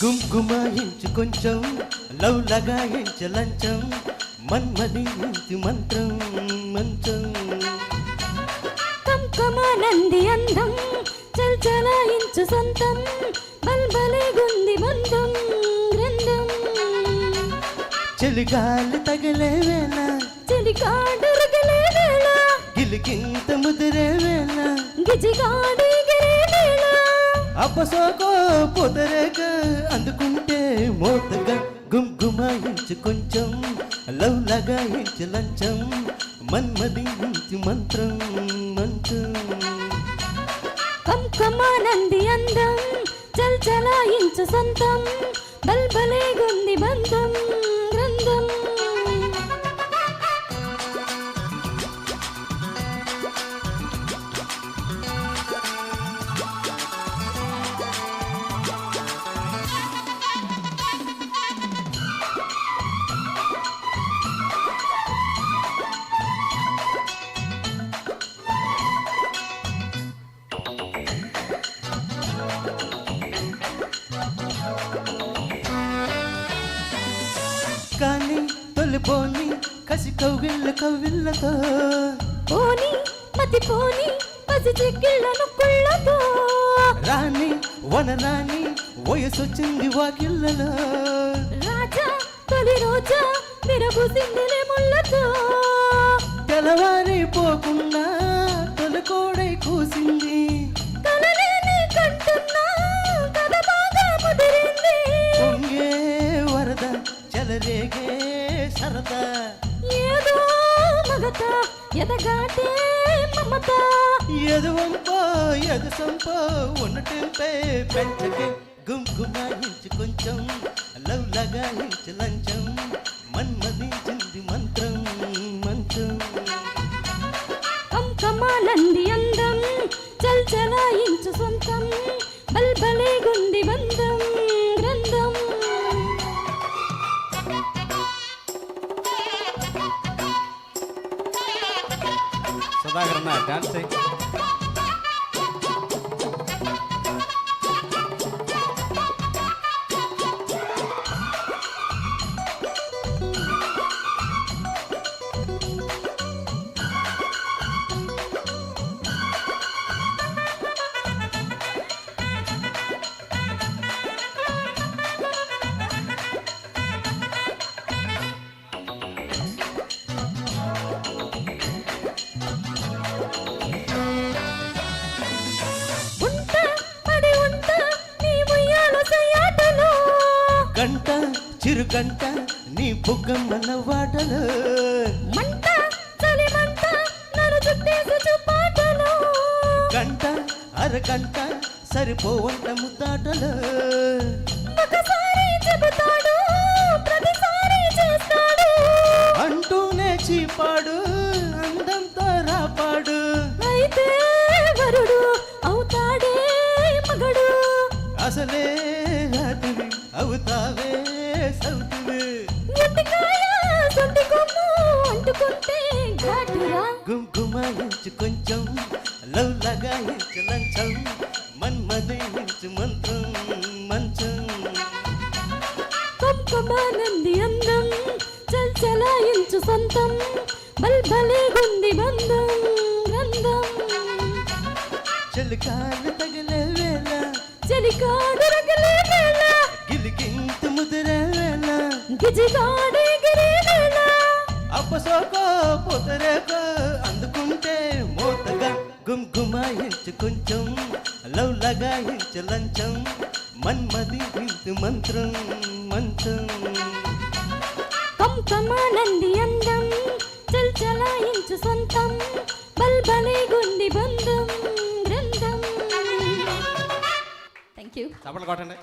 గుంకుమాయించు కొంచెం లవ్ లగాయించ లంచం మన్మదించి మంత్రం మంచం. కంకమానంది అందం చల్ చలాయించు సొంతం బల్బలే గుంది బంధం గ్రంథం. చలిగాలి తగిలే వేళ చెలికాడరగలే వేళ గిలికింత ముదిరే వేళ గిజిగాడి అప్పసోకో పొదరేక అందుకుంటే మోతగా గుంకుమాయించు కొంచెం లవ్ లగాయించు లంచం మన్మదించు మంత్రం మంచం కంకమానంది అందం చల్ చలాయించు సంతం బల్బలే గుంది బంధం. కానీ తొలిపోని కసి కౌగిళ్ళ కౌగిళ్ళతో పోని మతి పోని పసి చెక్కిళ్ళను కుళ్ళతో రాణి వనరాణి వయసొచ్చింది వాకిళ్ళలో. రాజా తొలి రోజా విరబూసిందిలే ముళ్ళతో. తెల్లవారిపోకుండా తొలికోడై మగత ఎదగాటే మమత. ఎదువంపో ఎదుసంపో ఉన్నటింపై పెంచకే గుంకుమాయించి కొంచెం లవ్ లగాయించి లంచం మన్మదించింది మంత్రం మంచం కంకమానంది అందం చల్ చలాయించు సొంతం బల్బలే గుంది బంధం గ్రంథం. பிரபாகரன் டான்ஸை గంట చిరు గంట నీ బుగ్గమ్మల వాటలు. మంట చలి మంట నన్ను చుట్టేసి చూపాటలో గంట అరగంట సరిపోవంట ముద్దాటలు. ఘాటురా. గుంకుమాయించు కొంచెం లవ్ లగాయించు లంచం మన్మదించు మంత్రం మంచం. కుంకుమానంది అందం చల్ చలాయించు సొంతం బల్బలే గుంది బంధం గ్రంథం చలికాలు తగిలే వేళ చెలికాడు గిజిగాడే గిరే వేళ అప్పసోకో పొదరేకో అందుకుంటే మోతగా గుంకుమాయించు కొంచెం లవ్ లగాయించు లంచం మన్మదించు మంత్రం మంచం. కంకమానంది అందం చల్ చలాయించు సొంతం బల్బలే గుంది బంధం గ్రంథం. థ్యాంక్ యూ కొట్టండి.